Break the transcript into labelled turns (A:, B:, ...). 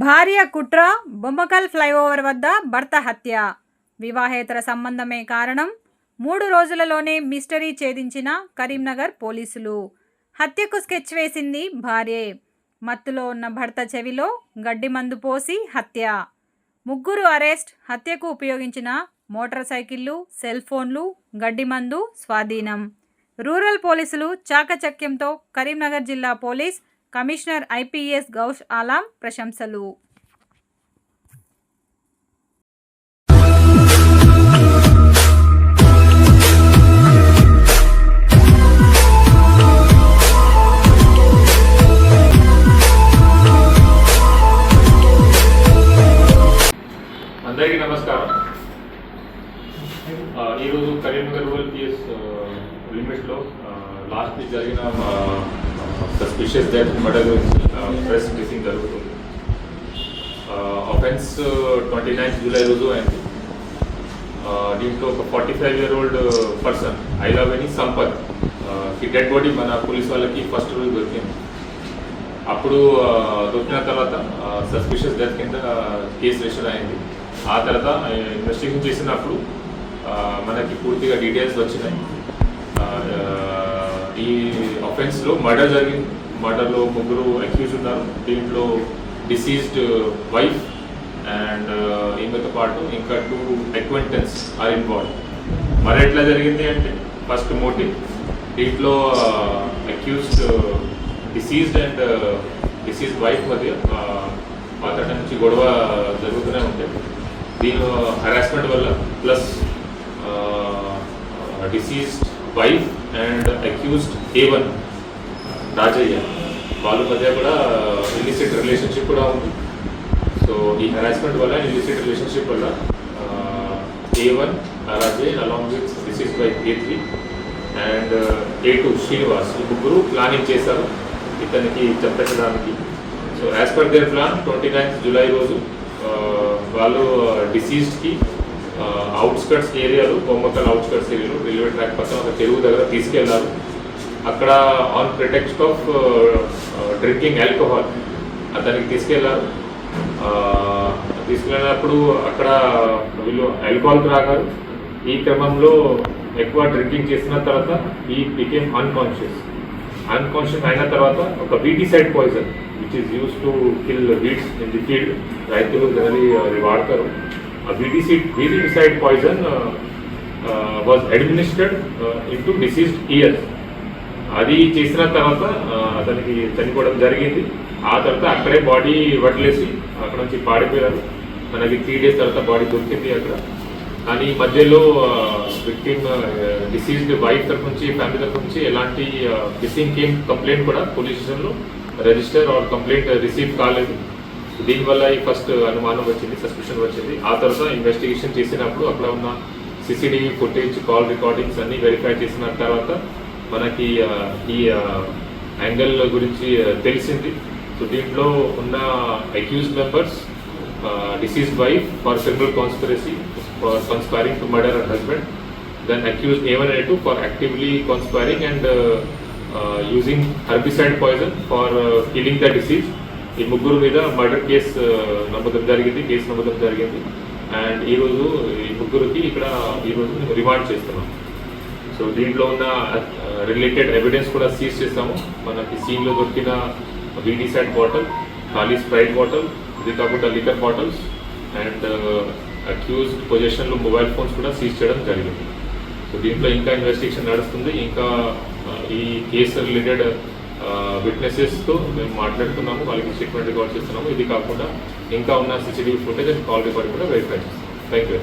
A: భార్య కుట్ర బొమ్మకల్ ఫ్లైఓవర్ వద్ద భర్త హత్య. వివాహేతర సంబంధమే కారణం. మూడు రోజులలోనే మిస్టరీ ఛేదించిన కరీంనగర్ పోలీసులు. హత్యకు స్కెచ్ వేసింది భార్యే. మత్తులో ఉన్న భర్త చెవిలో గడ్డి మందు పోసి హత్య. ముగ్గురు అరెస్ట్ హత్యకు ఉపయోగించిన మోటార్ సైకిళ్ళు సెల్ ఫోన్లు గడ్డి మందు స్వాధీనం. రూరల్ పోలీసులు చాకచక్యంతో కరీంనగర్ జిల్లా police commissioner IPS Gaush Alam ప్రశంసలు.
B: అందరికీ నమస్కారం. ఈరోజు కరీంనగర్ రూరల్ పిఎస్ లిమిట్స్లో లాస్ట్ వీక్ జరిగిన సస్పిషియస్ డెత్ మర్డర్ గురించి ప్రెస్ బ్రీఫింగ్ జరుగుతుంది. అఫెన్స్ ట్వంటీ నైన్త్ జూలై రోజు అయింది. దీంట్లో ఒక forty five year old person Ailaveni Sampath ఈ డెడ్ బాడీ మన పోలీస్ వాళ్ళకి ఫస్ట్ రోజు దొరికింది. అప్పుడు దొరికిన తర్వాత సస్పిషియస్ డెత్ కింద కేసు రిజిస్టర్ అయింది. ఆ తర్వాత ఇన్వెస్టిగేషన్ చేసినప్పుడు మనకి పూర్తిగా డీటెయిల్స్ వచ్చినాయి. అఫెన్స్లో మర్డర్ జరిగింది. మర్డర్లో ముగ్గురు అక్యూజ్ ఉన్నారు. దీంట్లో డిసీజ్డ్ వైఫ్ అండ్ ఈమెతో పాటు ఇంకా టూ అక్వెంటెన్స్ ఆర్ ఇన్వాల్వ్ మరి ఎట్లా జరిగింది అంటే ఫస్ట్ మోటివ్ దీంట్లో accused deceased and deceased wife మధ్య పాత నుంచి గొడవ జరుగుతూనే ఉంటాయి దీని uh, హరాస్మెంట్ వల్ల plus deceased wife and accused A one Rajaiah. వాళ్ళ మధ్య కూడా ఇల్లిసిట్ రిలేషన్షిప్ కూడా ఉంది. సో ఈ హరాస్మెంట్ వల్ల ఇల్లిసిట్ రిలేషన్షిప్ వల్ల A one Rajaiah along with deceased by A three and A two Srinivas ఈ ముగ్గురు ప్లానింగ్ చేశారు ఇతనికి చంపించడానికి so as per their plan twenty ninth July రోజు వాళ్ళు డిసీజ్డ్కి అవుట్స్కట్స్ ఏరియాలు బొమ్మకల్ అవుట్స్కట్స్ ఏరియాలు రైల్వే ట్రాక్ పక్కన ఒక చెరువు దగ్గర తీసుకెళ్ళారు. అక్కడ on pretext of drinking alcohol అతనికి తీసుకెళ్ళారు తీసుకెళ్ళినప్పుడు అక్కడ వీళ్ళు ఆల్కహాల్ త్రాగారు. ఈ క్రమంలో ఎక్కువ డ్రింకింగ్ చేసిన తర్వాత ఈ బికేమ్ అన్కాన్షియస్ అన్కాన్షియస్ అయిన తర్వాత ఒక weedicide poison which is use to kill weeds in the field రైతులు జనరలీ అది వాడతారు. ఆ వీటిసీ weedicide poison was administered in to deceased ears అది చేసిన తర్వాత అతనికి చనిపోవడం జరిగింది. ఆ తర్వాత అక్కడే బాడీ వదిలేసి అక్కడ నుంచి పాడిపోయారు మనకి త్రీ డేస్ తర్వాత బాడీ దొరికింది అక్కడ. కానీ మధ్యలో విక్టిమ్ డిసీజ్డ్ వైఫ్ తరఫు నుంచి ఫ్యామిలీ తరఫు నుంచి ఎలాంటి మిస్సింగ్ కేమ్ కంప్లైంట్ కూడా పోలీస్ స్టేషన్లో రిజిస్టర్ ఆర్ కంప్లైంట్ రిసీవ్ కాలేదు. దీనివల్ల ఈ ఫస్ట్ అనుమానం వచ్చింది సస్పెషన్ వచ్చింది. ఆ తర్వాత ఇన్వెస్టిగేషన్ చేసినప్పుడు అక్కడ ఉన్న సిసిటీవీ ఫుటేజ్ కాల్ రికార్డింగ్స్ అన్ని వెరిఫై చేసిన తర్వాత మనకి ఈ యాంగిల్ గురించి తెలిసింది. సో దీంట్లో ఉన్న accused members deceased wife for central conspiracy for conspiring to murder and husband then accused A one two for actively conspiring and using herbicide poison for killing the deceased ఈ ముగ్గురు మీద murder case నమ్మకం జరిగింది case నమ్మకం జరిగింది. And ఈరోజు ఈ ముగ్గురికి ఇక్కడ ఈరోజు మేము రిమాండ్ చేస్తున్నాం. సో దీంట్లో ఉన్న రిలేటెడ్ ఎవిడెన్స్ కూడా సీజ్ చేస్తాము మనకి సీన్లో దొరికిన వీడిసైడ్ బాటిల్ ఖాళీ స్ప్రైట్ బాటిల్ ఇది కాకుండా లికర్ బాటిల్స్ అండ్ అక్యూజ్ పొజిషన్లో మొబైల్ ఫోన్స్ కూడా సీజ్ చేయడం జరిగింది. సో దీంట్లో ఇంకా ఇన్వెస్టిగేషన్ నడుస్తుంది. ఇంకా ఈ కేసు రిలేటెడ్ విట్నెసెస్తో మేము మాట్లాడుతున్నాము వాళ్ళకి స్టేట్మెంట్ రికార్డ్ చేస్తున్నాము. ఇది కాకుండా ఇంకా ఉన్న CCTV footage and call record కూడా వెరిఫై చేస్తాం థ్యాంక్ యూ